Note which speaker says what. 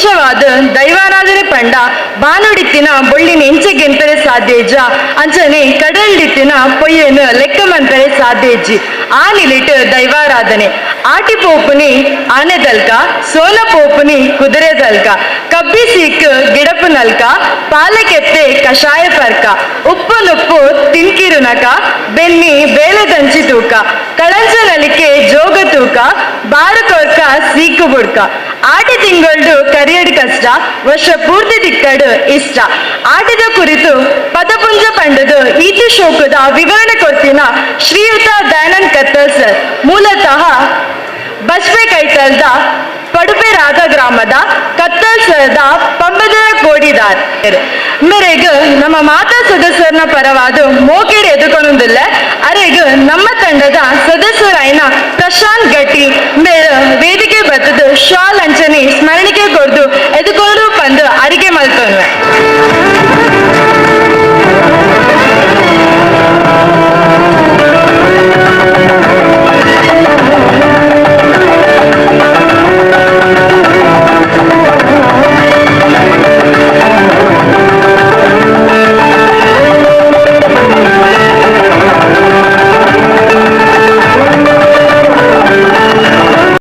Speaker 1: ವಿಶೇಷವಾದ ದೈವಾರಾಧನೆ ಪಂಡ ಬಾನುಡಿತ್ತಿನ ಬೊಳ್ಳಿನ ಎಂಚೆಗೆಂತರೆ ಸಾಧ್ಯಜ. ಅಂಚನೆ ಕಡಲ್ಡಿತ್ತಿನ ಪೊಯ್ಯನು ಲೆಕ್ಕ ಮಂತರೆ ಸಾಧ್ಯಜಿ ಆನಿಲಿಟ್ ನಿಲಿಟ್ ದೈವಾರಾಧನೆ. ಆಟಿ ಪೋಪುನಿ, ಆನೆ ದಲ್ಕ, ಸೋಲ ಪೋಪುನಿ, ಕುದುರೆ ದಲ್ಕ, ಕಬ್ಬಿ ಸೀಕ್, ಗಿಡಪು ನಲ್ಕ ಪಾಲಕೆತ್ತೆ ಕಷಾಯ ಪರ್ಕ, ಉಪ್ಪು ನುಪ್ಪು ತಿನ್ಕಿರುನಕ ಬೆನ್ನಿ ಬೇಳೆ ದಂಚಿ ತೂಕ ಕಳಂಚ ನಲಿಕೆ, ಜೋಗ ತೂಕ ಬಾರು ಕೊರ್ಕ, ಸೀಕು ಬುಡ್ಕ, ಆಟಿ ತಿಂಗಳು ಕರಿಯಡ್ ಕಷ್ಟ, ವರ್ಷ ಪೂರ್ತಿ ತಿಕ್ಕಡು ಇಷ್ಟ. ಆಟದ ಕುರಿತು ಪದಪುಂಜ ಪಂಡದು ಈತಿ ಶೋಕದ ವಿವರಣೆ ಕೊಡ್ತಿನ ಶ್ರೀಯುತ ದಯಾನಂದ್ ಕತ್ತಲ್ ಸರ್ ಮೂಲತಃ ಬಸ್ಪೆ ಕೈತಲ್ದ ಪಡುಪೆ ರಾಗ ಗ್ರಾಮದ ಕತ್ತಲ್ ಸರದ ಪಂಬದರ ಕೋಡಿದಾರ್ ಮೇರೆಗ್ ನಮ್ಮ ಮಾತಾ ಸದಸ್ಯರನ್ನ ಪರವಾದ ಮೋಕೆಡ್ ಎದುಕೊಳೋದಿಲ್ಲ ಅರೆಗ್ ನಮ್ಮ ತಂಡದ ಸದಸ್ಯರಾಯಿನ ಪ್ರಶಾಂತ್ ಗಟ್ಟಿ ಮೇಳ ವೇದಿಕೆ ಬತ್ತದ ಶಾಲ್ ಅಂಚನೆ ಸ್ಮರಣಿಕೆ